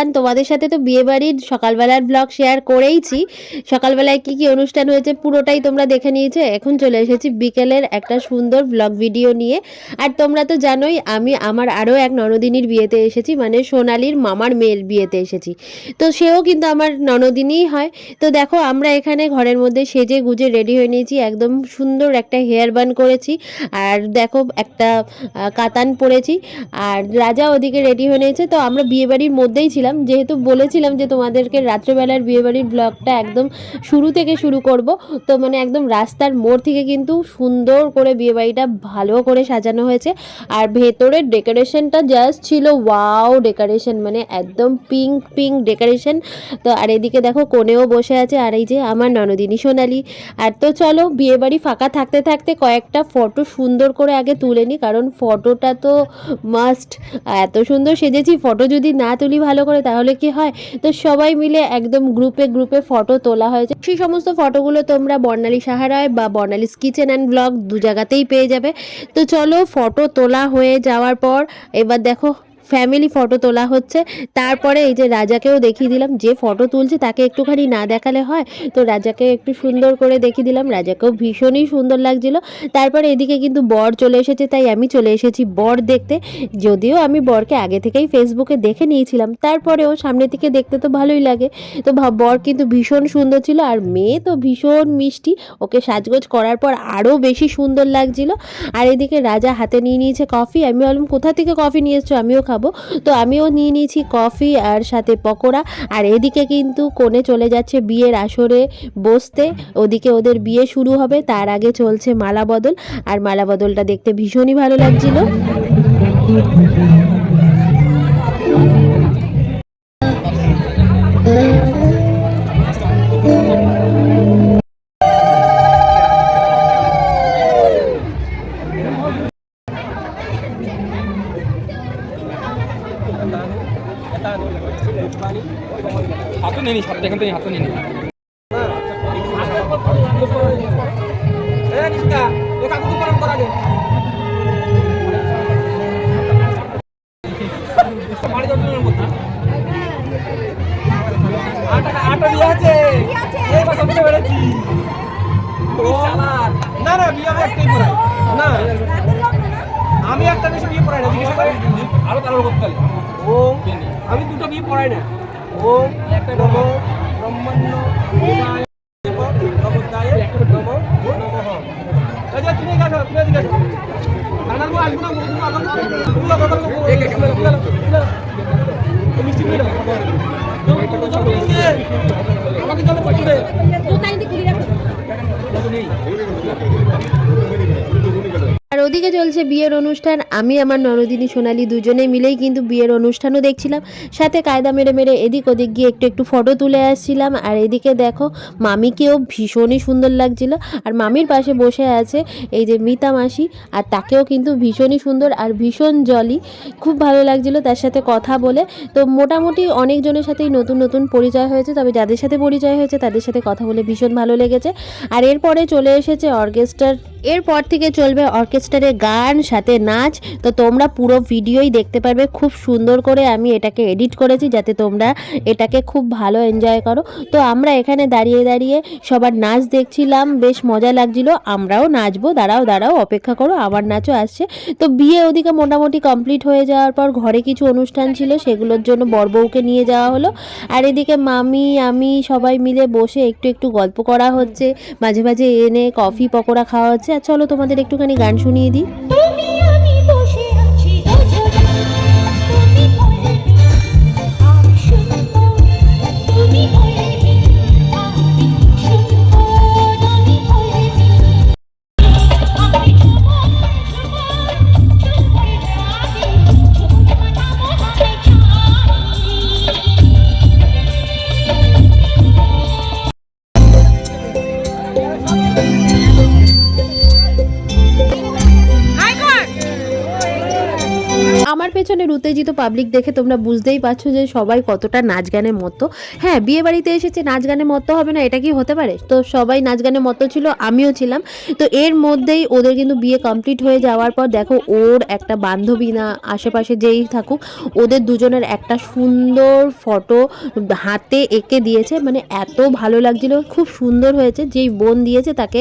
অনুষ্ঠান তোমাদের সাথে তো বিয়েবাড়ির সকালবেলার ব্লগ শেয়ার করেইছি। সকালবেলায় কি কি অনুষ্ঠান হয়েছে পুরোটাই তোমরা দেখে নিয়েছো। এখন চলে এসেছি বিকেলের একটা সুন্দর ব্লগ ভিডিও নিয়ে। আর তোমরা তো জানোই, আমি আমার আরও এক ননদিনীর বিয়েতে এসেছি মানে সোনালির মামার মেয়ের বিয়েতে এসেছি। তো সেও কিন্তু আমার ননদিনীই হয়। তো দেখো, আমরা এখানে ঘরের মধ্যে সেজে গুজে রেডি হয়ে নিয়েছি, একদম সুন্দর একটা হেয়ার বান করেছি। আর দেখো, একটা কাতান পরেছি। আর রাজা ওদিকে রেডি হয়ে নিয়েছে। তো আমরা বিয়েবাড়ির মধ্যেই ছিলাম। যেহেতু বলেছিলাম যে তোমাদেরকে রাত্রেবেলার বিয়েবাড়ির ব্লগটা একদম শুরু থেকে শুরু করব, তো মানে একদম রাস্তার মোড় থেকে কিন্তু সুন্দর করে বিয়েবাড়িটা ভালো করে সাজানো হয়েছে। আর ভেতরের ডেকোরেশনটা জাস্ট ছিল ওয়াও ডেকোরেশন মানে একদম পিঙ্ক পিঙ্ক ডেকোরেশন। তো আর এদিকে দেখো কোণেও বসে আছে, আর এই যে আমার ননদিনী সোনালি। আর তো চলো, বিয়েবাড়ি ফাঁকা থাকতে থাকতে কয়েকটা ফটো সুন্দর করে আগে তুলে নিই কারণ ফটোটা তো মাস্ট এত সুন্দর সেজেছি ফটো যদি না তুলি ভালো করে তাহলে কি হয়? তো সবাই মিলে একদম গ্রুপে গ্রুপে ফটো তোলা হয়েছে। সেই সমস্ত ফটোগুলো তোমরা বর্ণালী সাহারায় বা বর্ণালীস কিচেন অ্যান্ড ব্লগ দু জায়গাতেই পেয়ে যাবে। তো চলো ফটো তোলা হয়ে যাওয়ার পর, এবার দেখো ফ্যামিলি ফটো তোলা হচ্ছে। তারপরে এই যে রাজাকেও দেখিয়ে দিলাম, যে ফটো তুলছে তাকে একটুখানি না দেখালে হয়। তো রাজাকে একটু সুন্দর করে দেখিয়ে দিলাম, রাজাকেও ভীষণই সুন্দর লাগছিল। তারপরে এদিকে কিন্তু বর চলে এসেছে, তাই আমি চলে এসেছি বর দেখতে। যদিও আমি বরকে আগে থেকেই ফেসবুকে দেখে নিয়েছিলাম, তারপরেও সামনে থেকে দেখতে তো ভালোই লাগে। তো বর কিন্তু ভীষণ সুন্দর ছিল, আর মেয়ে তো ভীষণ মিষ্টি। ওকে সাজগোজ করার পর আরও বেশি সুন্দর লাগছিল। আর এদিকে রাজা হাতে নিয়ে নিয়েছে কফি আমি বললাম কোথা থেকে কফি নিয়ে এসছো? আমিও খাব। তো আমিও নিয়ে নিয়েছি কফি আর সাথে পকোড়া। আর এদিকে কিন্তু কোণে চলে যাচ্ছে বিয়ের আসরে বসতে। ওদিকে ওদের বিয়ে শুরু হবে, তার আগে চলছে মালা বদল। আর মালা বদলটা দেখতে ভীষণই ভালো লাগছিল। হাতও নেই হাত এখান থেকে হাতও নেই না। না বিয়ে আমি একটাই পড়াই না। আমি একটা বেশি বিয়ে পড়াই না জিজ্ঞাসা করে। আরও তারও করতে হবে। ওম আমি দুটো বিয়ে পড়াই না। নম ব্রহ্মণ্য নমোদায় নম নমঃ তুমি গেছো তুমি এদিকে গেছো কানাল আসব না চলছে বিয়ের অনুষ্ঠান। আমি আমার নরদিনী সোনালি দুজনে মিলেই কিন্তু বিয়ের অনুষ্ঠানও দেখছিলাম। সাথে কায়দা মেরে মেরে এদিক ওদিক গিয়ে একটু একটু ফটো তুলে আসছিলাম। আর এদিকে দেখো, মামিকেও ভীষণই সুন্দর লাগছিল। আর মামির পাশে বসে আছে এই যে মিতা মাসি, আর তাকেও কিন্তু ভীষণই সুন্দর আর ভীষণ জলি খুব ভালো লাগছিল তার সাথে কথা বলে। তো মোটামুটি অনেকজনের সাথেই নতুন নতুন পরিচয় হয়েছে। তবে যাদের সাথে পরিচয় হয়েছে, তাদের সাথে কথা বলে ভীষণ ভালো লেগেছে। আর এরপরে চলে এসেছে অর্কেস্ট্রার এরপর থেকে চলবে অর্কেস্ট্রারে গান, সাথে নাচ। তো তোমরা পুরো ভিডিওই দেখতে পারবে, খুব সুন্দর করে আমি এটাকে এডিট করেছি যাতে তোমরা এটাকে খুব ভালো এনজয় করো। তো আমরা এখানে দাঁড়িয়ে দাঁড়িয়ে সবার নাচ দেখছিলাম, বেশ মজা লাগছিল। আমরাও নাচবো, দাঁড়াও দাঁড়াও, অপেক্ষা করো আমার নাচও আসছে। তো বিয়ে ওদিকে মোটামুটি কমপ্লিট হয়ে যাওয়ার পর ঘরে কিছু অনুষ্ঠান ছিল, সেগুলোর জন্য বরবউকে নিয়ে যাওয়া হলো। আর এদিকে মামি, আমি সবাই মিলে বসে একটু একটু গল্প করা হচ্ছে। মাঝে মাঝে এনে কফি পকোড়া খাওয়া হচ্ছে। আর চলো তোমাদের একটুখানি গান শুনিয়ে দিই। পেছনের উত্তেজিত পাবলিক দেখে তোমরা বুঝতেই পারছ যে সবাই কতটা নাচ গানের মতো হ্যাঁ বিয়ে বাড়িতে এসেছে নাচ গানের মতো হবে না, এটা কি হতে পারে? তো সবাই নাচ গানের মতো ছিল, আমিও ছিলাম। তো এর মধ্যেই ওদের কিন্তু বিয়ে কমপ্লিট হয়ে যাওয়ার পর দেখো, ওর একটা বান্ধবী না, আশেপাশে যেই থাকুক, ওদের দুজনের একটা সুন্দর ফটো হাতে এঁকে দিয়েছে। মানে এত ভালো লাগছিল, খুব সুন্দর হয়েছে, যেই বোন দিয়েছে তাকে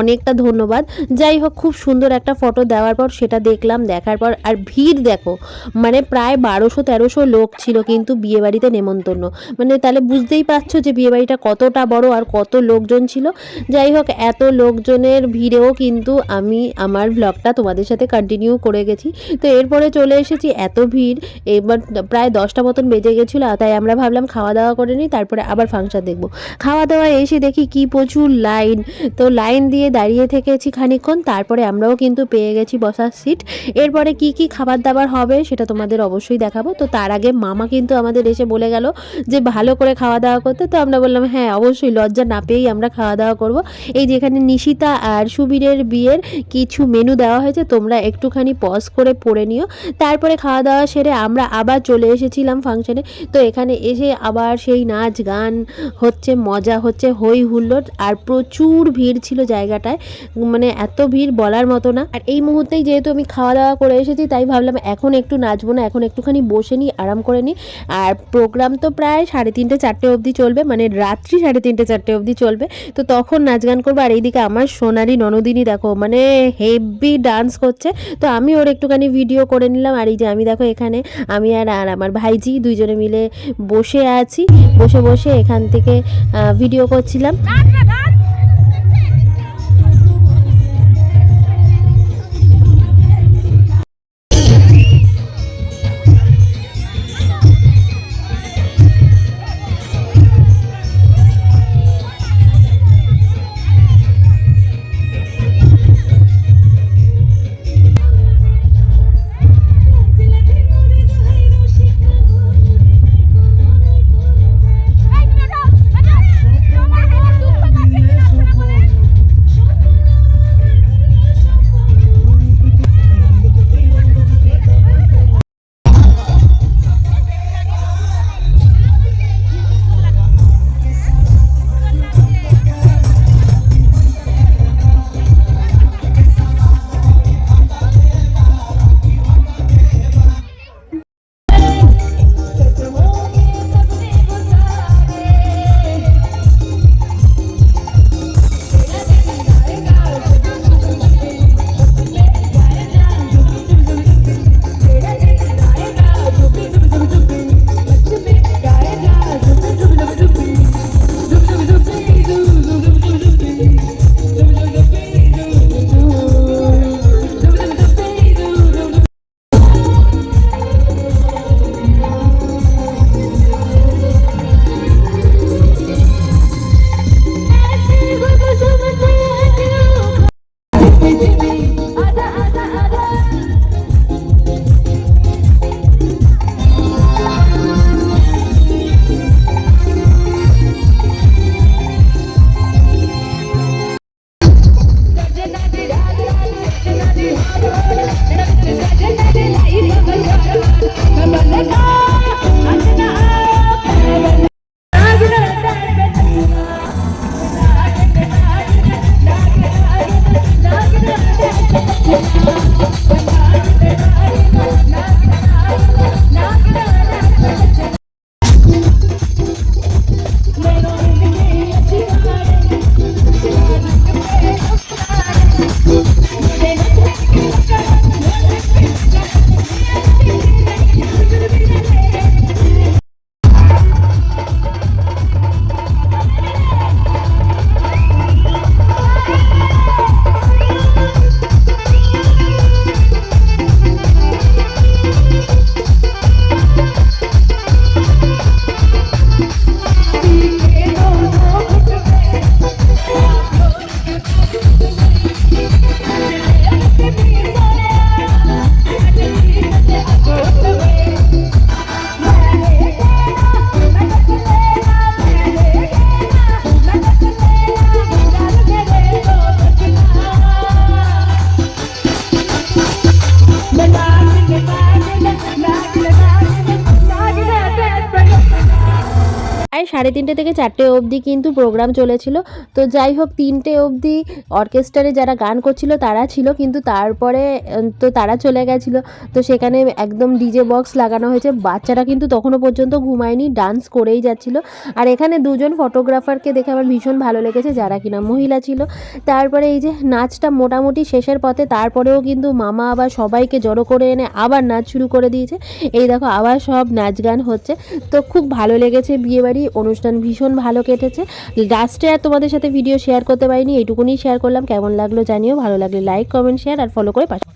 অনেকটা ধন্যবাদ। যাই হোক, খুব সুন্দর একটা ফটো দেওয়ার পর সেটা দেখলাম, দেখার পর আর ভিড় দেখো মানে প্রায় বারোশো, তেরোশো লোক ছিল কিন্তু বিয়েবাড়িতে নেমন্তন্ন। মানে তাহলে বুঝতেই পারছ যে বিয়েবাড়িটা কতটা বড় আর কত লোকজন ছিল। যাই হোক, এত লোকজনের ভিড়েও কিন্তু আমি আমার ব্লগটা তোমাদের সাথে কন্টিনিউ করে গেছি। তো এরপরে চলে এসেছি, এত ভিড়। এবার প্রায় দশটা মতন বেজে গেছিল তাই আমরা ভাবলাম খাওয়া দাওয়া করে নিই, তারপরে আবার ফাংশন দেখব। খাওয়া দাওয়া এসে দেখি কি প্রচুর লাইন তো লাইন দিয়ে দাঁড়িয়ে থেকেছি খানিকক্ষণ, তারপরে আমরাও কিন্তু পেয়ে গেছি বসার সিট এরপরে কি কি খাবার দাবার হবে সেটা তোমাদের অবশ্যই দেখাবো। তো তার আগে মামা কিন্তু আমাদের এসে বলে গেল যে ভালো করে খাওয়া দাওয়া করতে। তো আমরা বললাম হ্যাঁ অবশ্যই লজ্জা না পেয়েই আমরা খাওয়া দাওয়া করব। এই যেখানে নিশিতা আর সুবীরের বিয়ের কিছু মেনু দেওয়া হয়েছে, তোমরা একটুখানি পজ করে পড়ে নিও। তারপরে খাওয়া দাওয়া সেরে আমরা আবার চলে এসেছিলাম ফাংশনে তো এখানে এসে আবার সেই নাচ গান হচ্ছে, মজা হচ্ছে হই হুল্লোড়। আর প্রচুর ভিড় ছিল জায়গাটায়। মানে এত ভিড় বলার মতো না। আর এই মুহূর্তেই যেহেতু আমি খাওয়া দাওয়া করে এসেছি, তাই ভাবলাম এখন একটু নাচবো না, এখন একটুখানি বসে নিই, আরাম করে নিই। আর প্রোগ্রাম তো প্রায় সাড়ে তিনটে, চারটে অবধি চলবে মানে রাত্রি সাড়ে তিনটে, চারটে অবধি চলবে। তো তখন নাচ গান করব, আর এইদিকে আমার সোনালি ননদিনী, দেখো মানে হেভি ডান্স করছে। তো আমি ওর একটুখানি ভিডিও করে নিলাম, আর এই যে আমি দেখো এখানে, আমি আর আর আমার ভাইজি দুইজনে মিলে বসে আছি। বসে বসে এখান থেকে ভিডিও করছিলাম। সাড়ে তিনটে থেকে চারটে অবধি কিন্তু প্রোগ্রাম চলেছিল। তো যাই হোক, তিনটে অবধি অর্কেস্ট্রারে যারা গান করছিল তারা ছিল, কিন্তু তারপরে তো তারা চলে গেছিল। তো সেখানে একদম ডিজে বক্স লাগানো হয়েছে। বাচ্চারা কিন্তু তখনও পর্যন্ত ঘুমায়নি ডান্স করেই যাচ্ছিল। আর এখানে দুজন ফটোগ্রাফারকে দেখে আমার ভীষণ ভালো লেগেছে, যারা কিনা মহিলা ছিল। তারপরে এই যে নাচটা মোটামুটি শেষের পথে, তারপরেও কিন্তু মামা আবার সবাইকে জড়ো করে এনে আবার নাচ শুরু করে দিয়েছে। এই দেখো, আবার সব নাচ গান হচ্ছে। তো খুব ভালো লেগেছে বিয়েবাড়ি। অনুষ্ঠান ভীষণ ভালো কেটেছে। লাস্টে আর তোমাদের সাথে ভিডিও শেয়ার করতে পারিনি এইটুকুনি শেয়ার করলাম। কেমন লাগল জানিও, ভালো লাগলে লাইক কমেন্ট শেয়ার আর ফলো করে পাশে